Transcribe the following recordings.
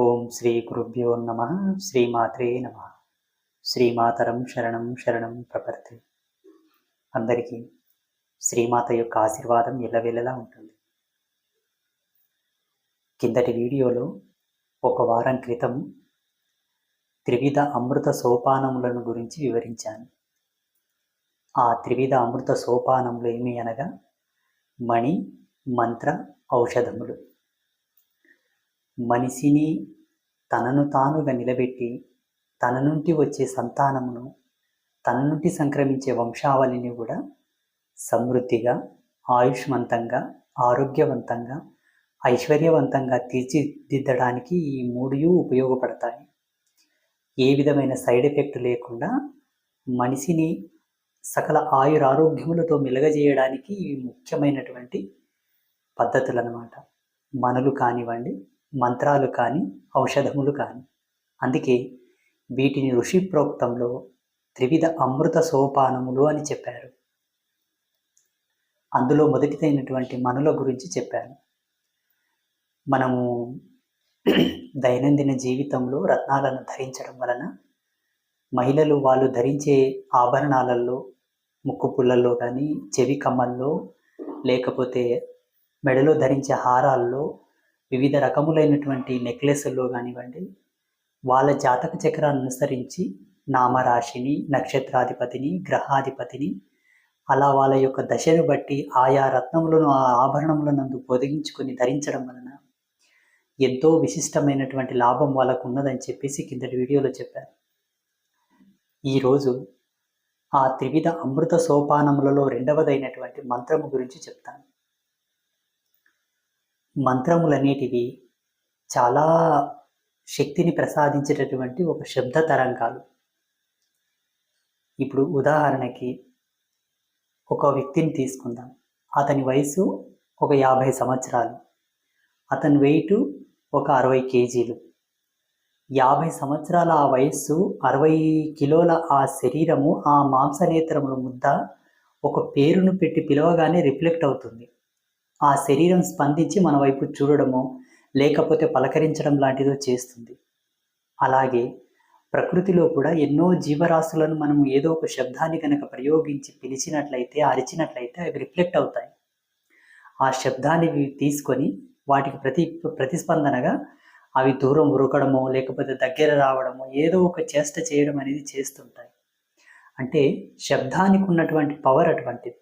ఓం శ్రీ గురుభ్యో నమ. శ్రీమాత్రే నమ. శ్రీమాతరం శరణం శరణం ప్రపర్తి అందరికీ శ్రీమాత యొక్క ఆశీర్వాదం ఎల్లవెల్లలా ఉంటుంది. కిందటి వీడియోలో ఒక వారం క్రితం త్రివిధ అమృత సోపానములను గురించి వివరించాను. ఆ త్రివిధ అమృత సోపానములు ఏమి అనగా? మణి మంత్ర ఔషధములు. మనిషిని తనను తానుగా నిలబెట్టి తన నుండి వచ్చే సంతానమును తన నుండి సంక్రమించే వంశావళిని కూడా సమృద్ధిగా ఆయుష్మంతంగా ఆరోగ్యవంతంగా ఐశ్వర్యవంతంగా తీర్చిదిద్దడానికి ఈ మూడు ఉపయోగపడతాయి. ఏ విధమైన సైడ్ ఎఫెక్ట్ లేకుండా మనిషిని సకల ఆయురారోగ్యములతో మిలగజేయడానికి ఇవి ముఖ్యమైనటువంటి పద్ధతులు అన్నమాట మనలు కానివ్వండి మంత్రాలు కానీ ఔషధములు కానీ. అందుకే వీటిని ఋషి ప్రోక్తంలో త్రివిధ అమృత సోపానములు అని చెప్పారు. అందులో మొదటిదైనటువంటి మనుల గురించి చెప్పాను. మనము దైనందిన జీవితంలో రత్నాలను ధరించడం వలన మహిళలు వాళ్ళు ధరించే ఆభరణాలలో ముక్కు పుల్లల్లో కానీ చెవి కమ్మల్లో లేకపోతే మెడలో ధరించే హారాల్లో వివిధ రకములైనటువంటి నెక్లెస్ల్లో కానివ్వండి వాళ్ళ జాతక చక్రాన్ని అనుసరించి నామరాశిని నక్షత్రాధిపతిని గ్రహాధిపతిని అలా వాళ్ళ యొక్క దశను బట్టి ఆయా రత్నములను ఆ ఆభరణములను పొదిగించుకొని ధరించడం వలన ఎంతో విశిష్టమైనటువంటి లాభం వాళ్ళకు ఉన్నదని చెప్పేసి కిందటి వీడియోలో చెప్పారు. ఈరోజు ఆ త్రివిధ అమృత సోపానములలో రెండవదైనటువంటి మంత్రము గురించి చెప్తాను. మంత్రములనేటివి చాలా శక్తిని ప్రసాదించేటటువంటి ఒక శబ్ద తరంగాలు. ఇప్పుడు ఉదాహరణకి ఒక వ్యక్తిని తీసుకుందాం. అతని వయసు ఒక యాభై సంవత్సరాలు. అతని వెయిట్ ఒక అరవై కేజీలు. యాభై సంవత్సరాల ఆ వయస్సు అరవై కిలోల ఆ శరీరము ఆ మాంసనేత్రముల ముద్ద ఒక పేరును పెట్టి పిలవగానే రిఫ్లెక్ట్ అవుతుంది. ఆ శరీరం స్పందించి మన వైపు చూడడమో లేకపోతే పలకరించడం లాంటిదో చేస్తుంది. అలాగే ప్రకృతిలో కూడా ఎన్నో జీవరాశులను మనం ఏదో ఒక శబ్దాన్ని కనుక ప్రయోగించి పిలిచినట్లయితే అరిచినట్లయితే అవి రిఫ్లెక్ట్ అవుతాయి. ఆ శబ్దాన్ని తీసుకొని వాటికి ప్రతి ప్రతిస్పందనగా అవి దూరం ఉరకడమో లేకపోతే దగ్గర రావడమో ఏదో ఒక చేష్ట చేయడం అనేది చేస్తుంటాయి. అంటే శబ్దానికి ఉన్నటువంటి పవర్ అటువంటిది.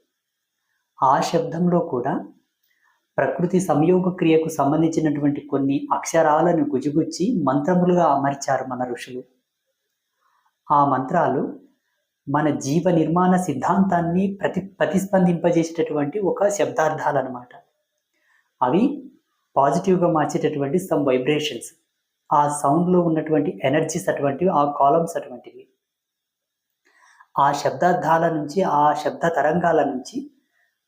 ఆ శబ్దంలో కూడా ప్రకృతి సంయోగ క్రియకు సంబంధించినటువంటి కొన్ని అక్షరాలను గుజిగుచ్చి మంత్రములుగా అమర్చారు మన ఋషులు. ఆ మంత్రాలు మన జీవ నిర్మాణ సిద్ధాంతాన్ని ప్రతి ప్రతిస్పందింపజేసేటటువంటి ఒక శబ్దార్థాలు అనమాట అవి పాజిటివ్గా మార్చేటటువంటి సమ్ వైబ్రేషన్స్ ఆ సౌండ్లో ఉన్నటువంటి ఎనర్జీస్ అటువంటివి ఆ కాలమ్స్ అటువంటివి. ఆ శబ్దార్థాల నుంచి ఆ శబ్ద తరంగాల నుంచి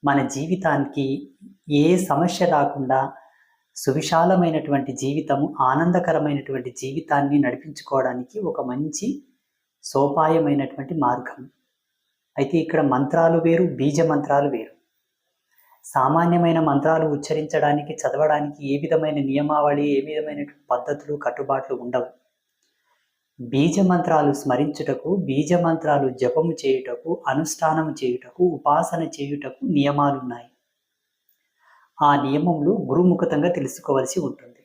మన జీవితానికి ఏ సమస్య రాకుండా సువిశాలమైనటువంటి జీవితము ఆనందకరమైనటువంటి జీవితాన్ని నడిపించుకోవడానికి ఒక మంచి సోపాయమైనటువంటి మార్గం. అయితే ఇక్కడ మంత్రాలు వేరు బీజ మంత్రాలు వేరు. సామాన్యమైన మంత్రాలు ఉచ్చరించడానికి చదవడానికి ఏ విధమైన నియమావళి ఏ విధమైన పద్ధతులు కట్టుబాట్లు ఉండవు. బీజ మంత్రాలు స్మరించుటకు బీజమంత్రాలు జపము చేయుటకు అనుష్ఠానము చేయుటకు ఉపాసన చేయుటకు నియమాలున్నాయి. ఆ నియమంలో గురుముఖతంగా తెలుసుకోవలసి ఉంటుంది.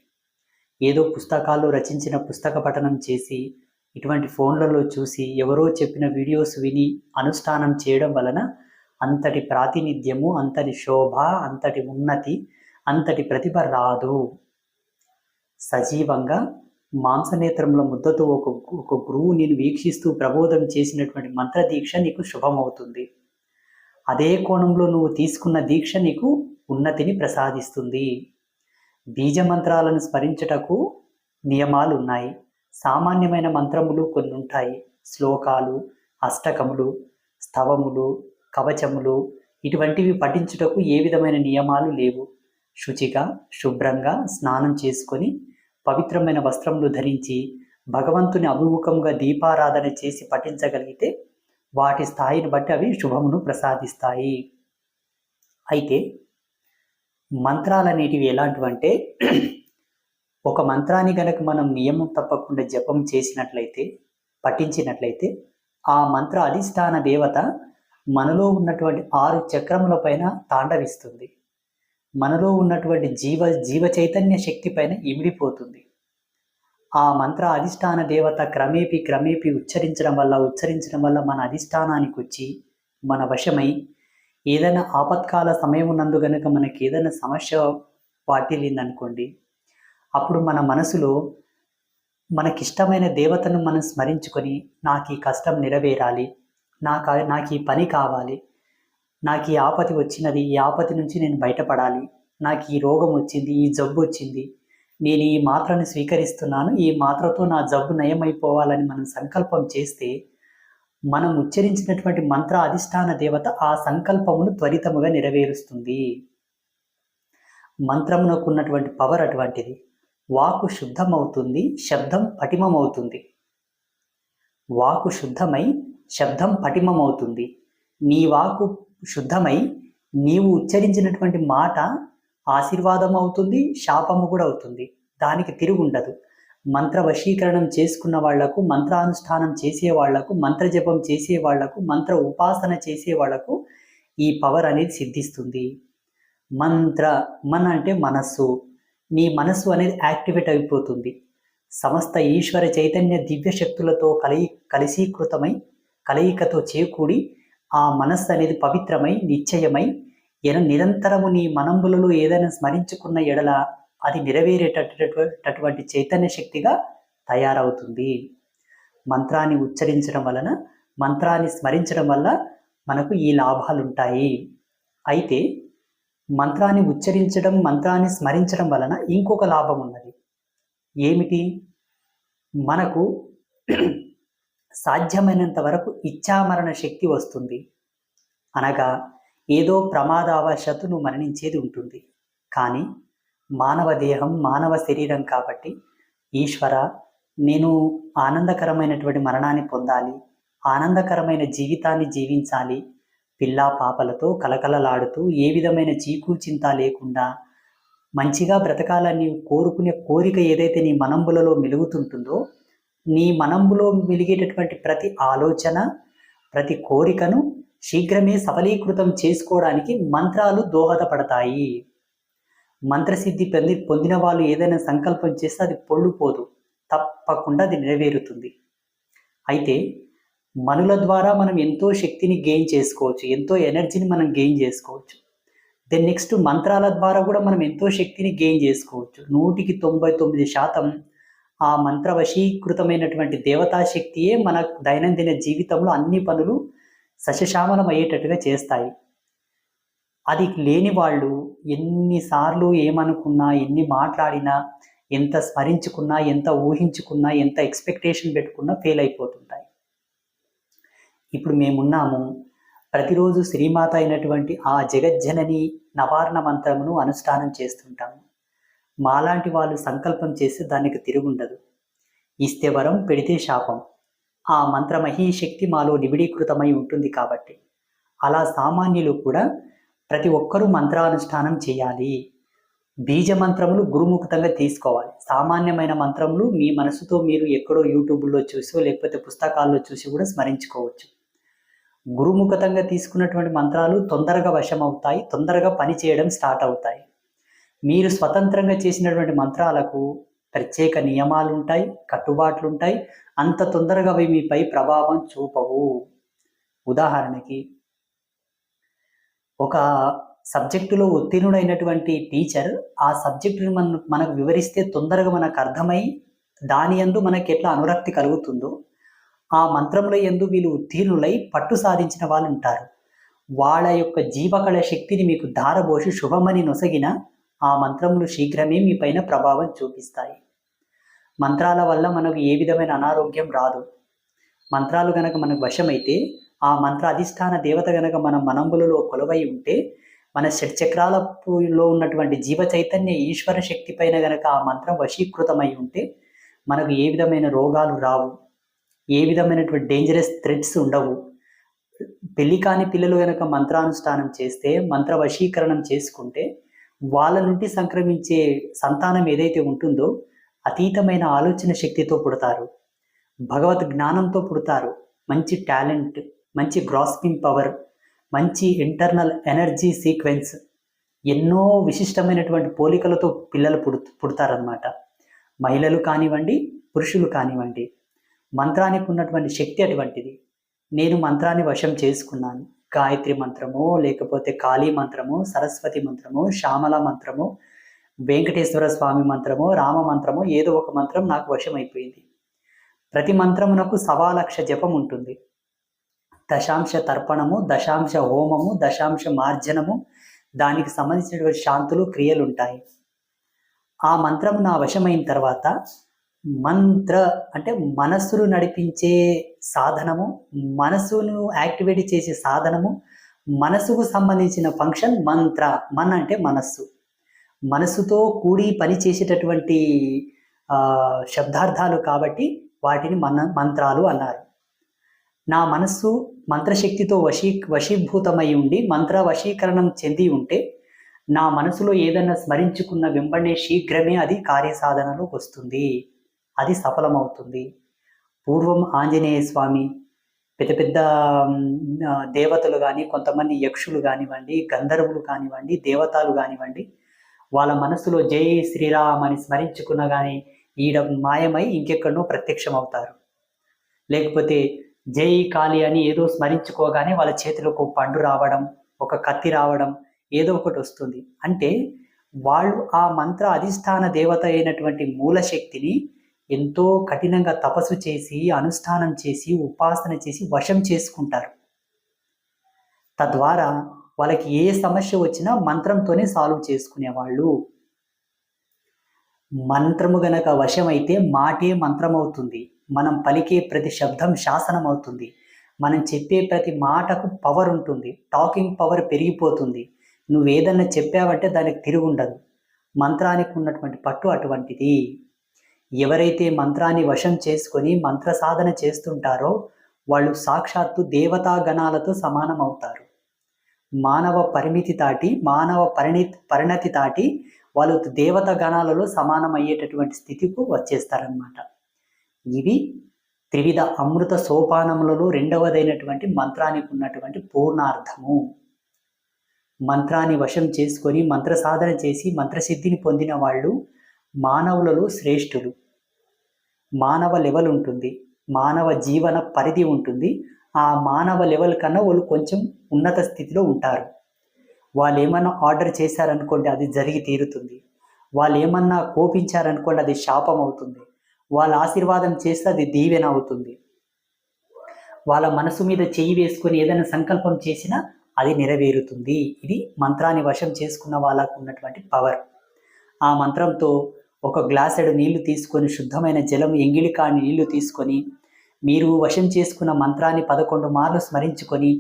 ఏదో పుస్తకాల్లో రచించిన పుస్తక పఠనం చేసి ఇటువంటి ఫోన్లలో చూసి ఎవరో చెప్పిన వీడియోస్ విని అనుష్ఠానం చేయడం వలన అంతటి ప్రాతినిధ్యము అంతటి శోభ అంతటి ఉన్నతి అంతటి ప్రతిభ రాదు. సజీవంగా మాంసనేత్రంలో ముద్దతో ఒక ఒక గురువు నేను వీక్షిస్తూ ప్రబోధం చేసినటువంటి మంత్ర దీక్ష నీకు శుభమవుతుంది. అదే కోణంలో నువ్వు తీసుకున్న దీక్ష నీకు ఉన్నతిని ప్రసాదిస్తుంది. బీజ మంత్రాలను స్మరించుటకు నియమాలు ఉన్నాయి సామాన్యమైన మంత్రములు కొన్ని ఉంటాయి శ్లోకాలు అష్టకములు స్తవములు కవచములు ఇటువంటివి పఠించుటకు ఏ విధమైన నియమాలు లేవు. శుచిగా శుభ్రంగా స్నానం చేసుకొని పవిత్రమైన వస్త్రములు ధరించి భగవంతుని అభిముఖంగా దీపారాధన చేసి పఠించగలిగితే వాటి స్థాయిని బట్టి అవి శుభమును ప్రసాదిస్తాయి. అయితే మంత్రాలనేటివి ఎలాంటివంటే ఒక మంత్రాన్ని గనక మనం నియమం తప్పకుండా జపం చేసినట్లయితే పఠించినట్లయితే ఆ మంత్ర అధిష్టాన దేవత మనలో ఉన్నటువంటి ఆరు చక్రముల పైన తాండవిస్తుంది. మనలో ఉన్నటువంటి జీవ జీవ చైతన్య శక్తి పైన ఇమిడిపోతుంది. ఆ మంత్ర అధిష్టాన దేవత క్రమేపీ క్రమేపీ ఉచ్చరించడం వల్ల ఉచ్చరించడం వల్ల మన అధిష్టానానికి వచ్చి మన వశమై ఏదైనా ఆపత్కాల సమయం ఉన్నందు గనుక మనకి ఏదైనా సమస్య వాటిల్లిందనుకోండి అప్పుడు మన మనసులో మనకిష్టమైన దేవతను మనం స్మరించుకొని నాకు ఈ కష్టం నెరవేరాలి నాకు నాకు ఈ పని కావాలి నాకు ఈ ఆపతి వచ్చినది ఈ ఆపతి నుంచి నేను బయటపడాలి. నాకు ఈ రోగం వచ్చింది ఈ జబ్బు వచ్చింది. నేను ఈ మాత్రను స్వీకరిస్తున్నాను. ఈ మాత్రతో నా జబ్బు నయమైపోవాలని మనం సంకల్పం చేస్తే మనం ఉచ్చరించినటువంటి మంత్ర అధిష్టాన దేవత ఆ సంకల్పమును త్వరితముగా నెరవేరుస్తుంది. మంత్రమునకు ఉన్నటువంటి పవర్ అటువంటిది. వాకు శుద్ధమవుతుంది శబ్దం పటిమమవుతుంది. వాకు శుద్ధమై శబ్దం పటిమమవుతుంది. నీ వాకు శుద్ధమై నీవు ఉచ్చరించినటువంటి మాట ఆశీర్వాదం అవుతుంది శాపము కూడా అవుతుంది. దానికి తిరుగుండదు. మంత్ర వశీకరణం చేసుకున్న వాళ్ళకు మంత్రానుష్ఠానం చేసే వాళ్ళకు మంత్ర జపం చేసే వాళ్ళకు మంత్ర ఉపాసన చేసే వాళ్ళకు ఈ పవర్ అనేది సిద్ధిస్తుంది. మంత్ర మన అంటే మనస్సు. నీ మనస్సు అనేది యాక్టివేట్ అయిపోతుంది. సమస్త ఈశ్వర చైతన్య దివ్య శక్తులతో కలయి కలిసీకృతమై కలయికతో చేకూడి ఆ మనస్సు అనేది పవిత్రమై నిశ్చయమై ఎన నిరంతరము నీ మనంబులలో ఏదైనా స్మరించుకున్న ఎడల అది నెరవేరేటటువంటి చైతన్య శక్తిగా తయారవుతుంది. మంత్రాన్ని ఉచ్చరించడం వలన మంత్రాన్ని స్మరించడం వల్ల మనకు ఈ లాభాలు ఉంటాయి అయితే మంత్రాన్ని ఉచ్చరించడం మంత్రాన్ని స్మరించడం వలన ఇంకొక లాభం ఉన్నది. ఏమిటి? మనకు సాధ్యమైనంత వరకు ఇచ్చామరణ శక్తి వస్తుంది. అనగా ఏదో ప్రమాదావశతును మరణించేది ఉంటుంది. కానీ మానవ దేహం మానవ శరీరం కాబట్టి ఈశ్వర నేను ఆనందకరమైనటువంటి మరణాన్ని పొందాలి ఆనందకరమైన జీవితాన్ని జీవించాలి పిల్లా పాపలతో కలకలలాడుతూ ఏ విధమైన చీకు చింత లేకుండా మంచిగా బ్రతకాలని కోరుకునే కోరిక ఏదైతే నీ మనంబులలో మెలుగుతుంటుందో నీ మనంబులో వెలిగేటటువంటి ప్రతి ఆలోచన ప్రతి కోరికను శీఘ్రమే సఫలీకృతం చేసుకోవడానికి మంత్రాలు దోహదపడతాయి. మంత్రసిద్ధి పొంది పొందిన వాళ్ళు ఏదైనా సంకల్పం చేస్తే అది పొళ్ళుపోదు తప్పకుండా అది నెరవేరుతుంది. అయితే మనుల ద్వారా మనం ఎంతో శక్తిని గెయిన్ చేసుకోవచ్చు ఎంతో ఎనర్జీని మనం గెయిన్ చేసుకోవచ్చు. దెన్ నెక్స్ట్ మంత్రాల ద్వారా కూడా మనం ఎంతో శక్తిని గెయిన్ చేసుకోవచ్చు. నూటికి తొంభై తొమ్మిది శాతం ఆ మంత్రవశీకృతమైనటువంటి దేవతా శక్తియే మన దైనందిన జీవితంలో అన్ని పనులు సశశామలం అయ్యేటట్టుగా చేస్తాయి. అది లేని వాళ్ళు ఎన్నిసార్లు ఏమనుకున్నా ఎన్ని మాట్లాడినా ఎంత స్మరించుకున్నా ఎంత ఊహించుకున్నా ఎంత ఎక్స్పెక్టేషన్ పెట్టుకున్నా ఫెయిల్ అయిపోతుంటాయి. ఇప్పుడు మేమున్నాము. ప్రతిరోజు శ్రీమాత అయినటువంటి ఆ జగజ్జనని నవారణ మంత్రమును అనుష్ఠానం చేస్తుంటాము. మాలాంటి వాళ్ళు సంకల్పం చేస్తే దానికి తిరుగుండదు. ఇస్తే వరం పెడితే శాపం. ఆ మంత్రమహీ శక్తి మాలో నిబిడీకృతమై ఉంటుంది కాబట్టి. అలా సామాన్యులు కూడా ప్రతి ఒక్కరూ మంత్రానుష్ఠానం చేయాలి. బీజ మంత్రములు గురుముఖతంగా తీసుకోవాలి. సామాన్యమైన మంత్రములు మీ మనసుతో మీరు ఎక్కడో యూట్యూబ్లో చూసో లేకపోతే పుస్తకాల్లో చూసి కూడా స్మరించుకోవచ్చు. గురుముఖతంగా తీసుకున్నటువంటి మంత్రాలు తొందరగా వశమవుతాయి తొందరగా పని చేయడం స్టార్ట్ అవుతాయి. మీరు స్వతంత్రంగా చేసినటువంటి మంత్రాలకు ప్రత్యేక నియమాలు ఉంటాయి కట్టుబాట్లు ఉంటాయి అంత తొందరగా అవి మీపై ప్రభావం చూపవు. ఉదాహరణకి ఒక సబ్జెక్టులో ఉత్తీర్ణుడైనటువంటి టీచర్ ఆ సబ్జెక్టుని మన మనకు వివరిస్తే తొందరగా మనకు అర్థమై దాని ఎందు మనకి ఎట్లా అనురక్తి కలుగుతుందో ఆ మంత్రముల ఎందు వీళ్ళు ఉత్తీర్ణులై పట్టు సాధించిన వాళ్ళు ఉంటారు వాళ్ళ యొక్క జీవకళ శక్తిని మీకు దారబోసి శుభమని నొసగిన ఆ మంత్రములు శీఘ్రమే మీ పైన ప్రభావం చూపిస్తాయి. మంత్రాల వల్ల మనకు ఏ విధమైన అనారోగ్యం రాదు. మంత్రాలు గనక మనకు వశమైతే ఆ మంత్ర అధిష్టాన దేవత గనక మన మనంబులలో కొలువై ఉంటే మన షట్చక్రాలలో ఉన్నటువంటి జీవ చైతన్య ఈశ్వర శక్తి పైన గనక ఆ మంత్రం వశీకృతమై ఉంటే మనకు ఏ విధమైన రోగాలు రావు. ఏ విధమైనటువంటి డేంజరస్ థ్రెడ్స్ ఉండవు. పెళ్ళి కాని పిల్లలు గనక మంత్రానుష్ఠానం చేస్తే మంత్ర వశీకరణం చేసుకుంటే వాళ్ళ నుండి సంక్రమించే సంతానం ఏదైతే ఉంటుందో అతీతమైన ఆలోచన శక్తితో పుడతారు. భగవద్ జ్ఞానంతో పుడతారు. మంచి టాలెంట్ మంచి గ్రాస్పింగ్ పవర్ మంచి ఇంటర్నల్ ఎనర్జీ సీక్వెన్స్ ఎన్నో విశిష్టమైనటువంటి పోలికలతో పిల్లలు పుడు పుడతారనమాట మహిళలు కానివ్వండి పురుషులు కానివ్వండి మంత్రానికి ఉన్నటువంటి శక్తి అటువంటిది. నేను మంత్రాన్ని వశం చేసుకున్నాను. గాయత్రి మంత్రము లేకపోతే కాళీ మంత్రము సరస్వతి మంత్రము శ్యామల మంత్రము వెంకటేశ్వర స్వామి మంత్రము రామ మంత్రము ఏదో ఒక మంత్రం నాకు వశమైపోయింది. ప్రతి మంత్రమునకు సవాలక్ష జపం ఉంటుంది. దశాంశ తర్పణము దశాంశ హోమము దశాంశ మార్జనము దానికి సంబంధించినటువంటి శాంతులు క్రియలు ఉంటాయి. ఆ మంత్రము నా వశమైన తర్వాత మంత్ర అంటే మనస్సును నడిపించే సాధనము మనసును యాక్టివేట్ చేసే సాధనము మనసుకు సంబంధించిన ఫంక్షన్ మంత్ర మన్ అంటే మనస్సు. మనసుతో కూడి పని చేసేటటువంటి శబ్దార్థాలు కాబట్టి వాటిని మన మంత్రాలు అన్నారు. నా మనస్సు మంత్రశక్తితో వశీ వశీభూతమై ఉండి మంత్ర వశీకరణం చెంది ఉంటే నా మనసులో ఏదైనా స్మరించుకున్న వెంబడే శీఘ్రమే అది కార్యసాధనలోకి వస్తుంది. అది సఫలమవుతుంది. పూర్వం ఆంజనేయ స్వామి పెద్ద పెద్ద దేవతలు కానీ కొంతమంది యక్షులు కానివ్వండి గంధర్వులు కానివ్వండి దేవతలు కానివ్వండి వాళ్ళ మనసులో జై శ్రీరామ్ అని స్మరించుకున్న కానీ ఈడ మాయమై ఇంకెక్కడనో ప్రత్యక్షం అవుతారు లేకపోతే జై కాళి అని ఏదో స్మరించుకోగానే వాళ్ళ చేతిలోకి ఒక పండు రావడం ఒక కత్తి రావడం ఏదో ఒకటి వస్తుంది. అంటే వాళ్ళు ఆ మంత్ర అధిష్టాన దేవత అయినటువంటి మూలశక్తిని ఎంతో కఠినంగా తపస్సు చేసి అనుష్ఠానం చేసి ఉపాసన చేసి వశం చేసుకుంటారు. తద్వారా వాళ్ళకి ఏ సమస్య వచ్చినా మంత్రంతోనే సాల్వ్ చేసుకునేవాళ్ళు. మంత్రము గనక వశమైతే మాటే మంత్రం అవుతుంది మనం పలికే ప్రతి శబ్దం శాసనం అవుతుంది మనం చెప్పే ప్రతి మాటకు పవర్ ఉంటుంది. టాకింగ్ పవర్ పెరిగిపోతుంది. నువ్వు ఏదన్నా చెప్పావంటే దానికి తిరుగుండదు. ఉండదు మంత్రానికి ఉన్నటువంటి పట్టు అటువంటిది. ఎవరైతే మంత్రాన్ని వశం చేసుకొని మంత్ర సాధన చేస్తుంటారో వాళ్ళు సాక్షాత్తు దేవతా గణాలతో సమానం అవుతారు మానవ పరిమితి తాటి మానవ పరిణి పరిణతి తాటి వాళ్ళు దేవత గణాలలో సమానం అయ్యేటటువంటి స్థితికి వచ్చేస్తారనమాట ఇవి త్రివిధ అమృత సోపానములలో రెండవదైనటువంటి మంత్రానికి ఉన్నటువంటి పూర్ణార్థము. మంత్రాన్ని వశం చేసుకొని మంత్ర సాధన చేసి మంత్రసిద్ధిని పొందిన వాళ్ళు మానవులలో శ్రేష్ఠులు. మానవ లెవెల్ ఉంటుంది మానవ జీవన పరిధి ఉంటుంది. ఆ మానవ లెవెల్ కన్నా వాళ్ళు కొంచెం ఉన్నత స్థితిలో ఉంటారు. వాళ్ళు ఏమన్నా ఆర్డర్ చేశారనుకోండి అది జరిగి తీరుతుంది. వాళ్ళు ఏమన్నా కోపించారనుకోండి అది శాపం అవుతుంది. వాళ్ళ ఆశీర్వాదం చేస్తే అది దీవెన అవుతుంది. వాళ్ళ మనసు మీద చేయి వేసుకొని ఏదైనా సంకల్పం చేసినా అది నెరవేరుతుంది. ఇది మంత్రాన్ని వశం చేసుకున్న వాళ్ళకు ఉన్నటువంటి పవర్ ఆ మంత్రంతో ఒక గ్లాసెడు నీళ్ళు తీసుకొని శుద్ధమైన జలం ఎంగిలి కాని నీళ్ళు తీసుకొని మీరు వశం చేసుకున్న మంత్రాన్ని పదకొండు మార్లు స్మరించుకొని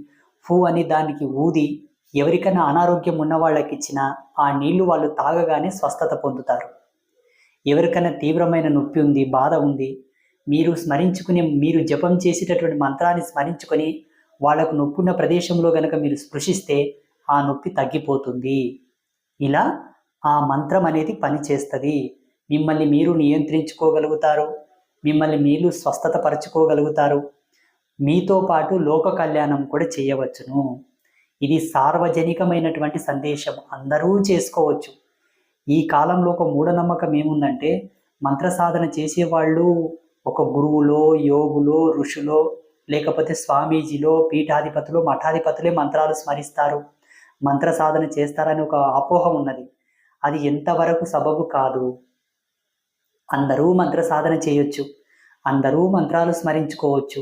ఫూ అని దానికి ఊది ఎవరికైనా అనారోగ్యం ఉన్న వాళ్ళకి ఇచ్చిన ఆ నీళ్ళు వాళ్ళు తాగగానే స్వస్థత పొందుతారు. ఎవరికైనా తీవ్రమైన నొప్పి ఉంది బాధ ఉంది మీరు స్మరించుకునే మీరు జపం చేసేటటువంటి మంత్రాన్ని స్మరించుకొని వాళ్ళకు నొప్పున్న ప్రదేశంలో గనక మీరు స్పృశిస్తే ఆ నొప్పి తగ్గిపోతుంది. ఇలా ఆ మంత్రం అనేది పనిచేస్తుంది. మిమ్మల్ని మీరు నియంత్రించుకోగలుగుతారు మిమ్మల్ని మీరు స్వస్థత పరచుకోగలుగుతారు మీతో పాటు లోక కళ్యాణం కూడా చేయవచ్చును. ఇది సార్వజనికమైనటువంటి సందేశం అందరూ చేసుకోవచ్చు. ఈ కాలంలో ఒక మూఢనమ్మకం ఏముందంటే మంత్ర సాధన చేసేవాళ్ళు ఒక గురువులో యోగులో ఋషులో లేకపోతే స్వామీజీలో పీఠాధిపతులు మఠాధిపతులే మంత్రాలు స్మరిస్తారు. మంత్ర సాధన చేస్తారని ఒక అపోహ ఉన్నది. అది ఎంతవరకు సబబు కాదు. అందరూ మంత్ర సాధన చేయొచ్చు. అందరూ మంత్రాలు స్మరించుకోవచ్చు.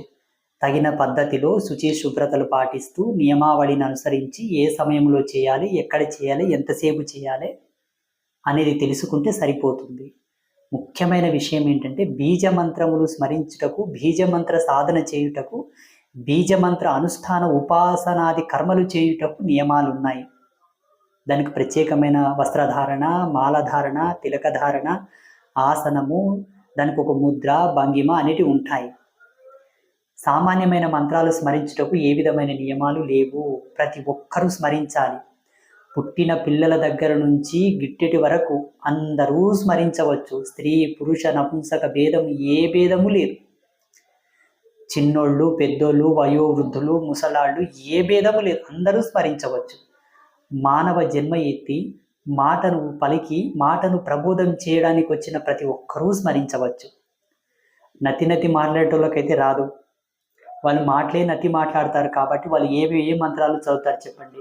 తగిన పద్ధతిలో శుచి శుభ్రతలు పాటిస్తూ నియమావళిని అనుసరించి ఏ సమయంలో చేయాలి ఎక్కడ చేయాలి ఎంతసేపు చేయాలి అనేది తెలుసుకుంటే సరిపోతుంది. ముఖ్యమైన విషయం ఏంటంటే బీజ మంత్రములు స్మరించుటకు బీజమంత్ర సాధన చేయుటకు బీజమంత్ర అనుష్ఠాన ఉపాసనాది కర్మలు చేయుటకు నియమాలు ఉన్నాయి దానికి ప్రత్యేకమైన వస్త్రధారణ మాలధారణ తిలకధారణ ఆసనము దానికి ఒక ముద్ర భంగిమ అనేటివి ఉంటాయి. సామాన్యమైన మంత్రాలు స్మరించుటకు ఏ విధమైన నియమాలు లేవు. ప్రతి ఒక్కరూ స్మరించాలి. పుట్టిన పిల్లల దగ్గర నుంచి గిట్టెటి వరకు అందరూ స్మరించవచ్చు. స్త్రీ పురుష నపుంసక భేదం ఏ భేదము లేదు. చిన్నోళ్ళు పెద్దోళ్ళు వయోవృద్ధులు ముసలాళ్ళు ఏ భేదము లేదు. అందరూ స్మరించవచ్చు. మానవ జన్మ ఎత్తి మాటను పలికి మాటను ప్రబోధం చేయడానికి వచ్చిన ప్రతి ఒక్కరూ స్మరించవచ్చు. నతి నతి మాట్లాడేటోళ్ళకైతే రాదు. వాళ్ళు మాటలే నతి మాట్లాడతారు కాబట్టి వాళ్ళు ఏవి ఏ మంత్రాలు చదువుతారు చెప్పండి.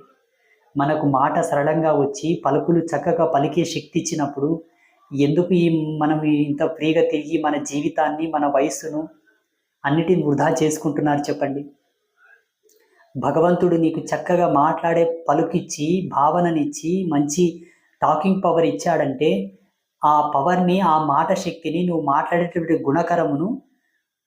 మనకు మాట సరళంగా వచ్చి పలుకులు చక్కగా పలికే శక్తి ఇచ్చినప్పుడు ఎందుకు ఈ మనం ఇంత ఫ్రీగా తిరిగి మన జీవితాన్ని మన వయస్సును అన్నిటిని వృధా చేసుకుంటున్నారు చెప్పండి. భగవంతుడు నీకు చక్కగా మాట్లాడే పలుకిచ్చి భావననిచ్చి మంచి టాకింగ్ పవర్ ఇచ్చాడంటే ఆ పవర్ని ఆ మాట శక్తిని నువ్వు మాట్లాడేటువంటి గుణకరమును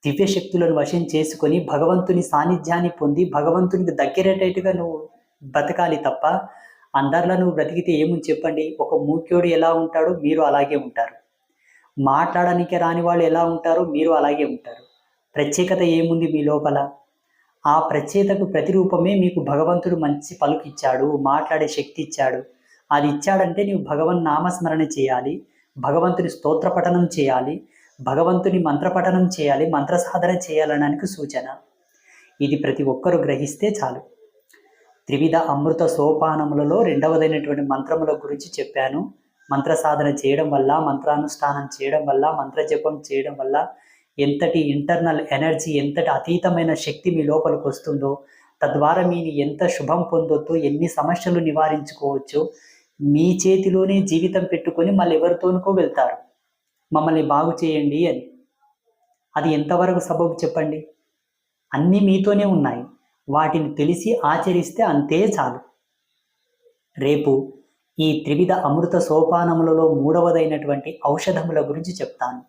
దివ్యశక్తులను వశం చేసుకొని భగవంతుని సాన్నిధ్యాన్ని పొంది భగవంతునికి దగ్గరేటట్టుగా నువ్వు బ్రతకాలి తప్ప అందరిలో నువ్వు బ్రతికితే ఏముంది చెప్పండి? ఒక మూక్యోడు ఎలా ఉంటాడో? మీరు అలాగే ఉంటారు. మాట్లాడడానికి రాని వాళ్ళు ఎలా ఉంటారో? మీరు అలాగే ఉంటారు. ప్రత్యేకత ఏముంది మీ లోపల? ఆ ప్రత్యేకతకు ప్రతిరూపమే మీకు భగవంతుడు మంచి పలుకు ఇచ్చాడు మాట్లాడే శక్తి ఇచ్చాడు. అది ఇచ్చాడంటే నీవు భగవన్ నామస్మరణ చేయాలి భగవంతుని స్తోత్ర పఠనం చేయాలి భగవంతుని మంత్రపఠనం చేయాలి మంత్ర సాధన చేయాలనడానికి సూచన. ఇది ప్రతి ఒక్కరూ గ్రహిస్తే చాలు. త్రివిధ అమృత సోపానములలో రెండవదైనటువంటి మంత్రముల గురించి చెప్పాను. మంత్ర సాధన చేయడం వల్ల మంత్రానుష్ఠానం చేయడం వల్ల మంత్ర జపం చేయడం వల్ల ఎంతటి ఇంటర్నల్ ఎనర్జీ ఎంతటి అతీతమైన శక్తి మీ లోపలికి వస్తుందో తద్వారా మీరు ఎంత శుభం పొందొద్దు ఎన్ని సమస్యలు నివారించుకోవచ్చు మీ చేతిలోనే జీవితం పెట్టుకొని మళ్ళీ ఎవరితోనుకో వెళ్తారు. మమ్మల్ని బాగు చేయండి అని. అది ఎంతవరకు సబబు చెప్పండి? అన్నీ మీతోనే ఉన్నాయి. వాటిని తెలిసి ఆచరిస్తే అంతే చాలు. రేపు ఈ త్రివిధ అమృత సోపానములలో మూడవదైనటువంటి ఔషధముల గురించి చెప్తాను.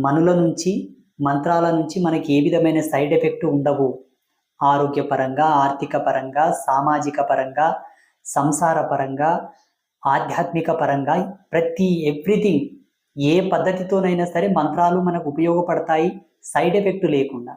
మనుల నుంచి మంత్రాల నుంచి మనకి ఏ విధమైన సైడ్ ఎఫెక్ట్ ఉండవు. ఆరోగ్యపరంగా ఆర్థిక పరంగా సామాజిక పరంగా సంసార పరంగా ఆధ్యాత్మిక పరంగా ప్రతి ఎవ్రీథింగ్ ఏ పద్ధతితోనైనా సరే మంత్రాలు మనకు ఉపయోగపడతాయి సైడ్ ఎఫెక్ట్ లేకుండా.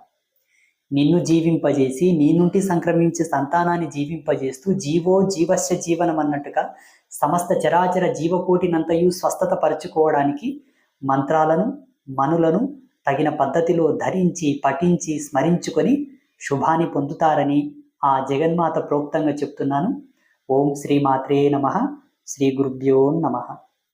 నిన్ను జీవింపజేసి నీ నుండి సంక్రమించే సంతానాన్ని జీవింపజేస్తూ జీవో జీవస్య జీవనం అన్నట్టుగా సమస్త చరాచర జీవకోటినంతయు స్వస్థత పరుచుకోవడానికి మంత్రాలను మనులను తగిన పద్ధతిలో ధరించి పఠించి స్మరించుకొని శుభాన్ని పొందుతారని ఆ జగన్మాత ప్రోక్తంగా చెప్తున్నాను. ఓం శ్రీమాత్రే నమ శ్రీ గురుభ్యో నమ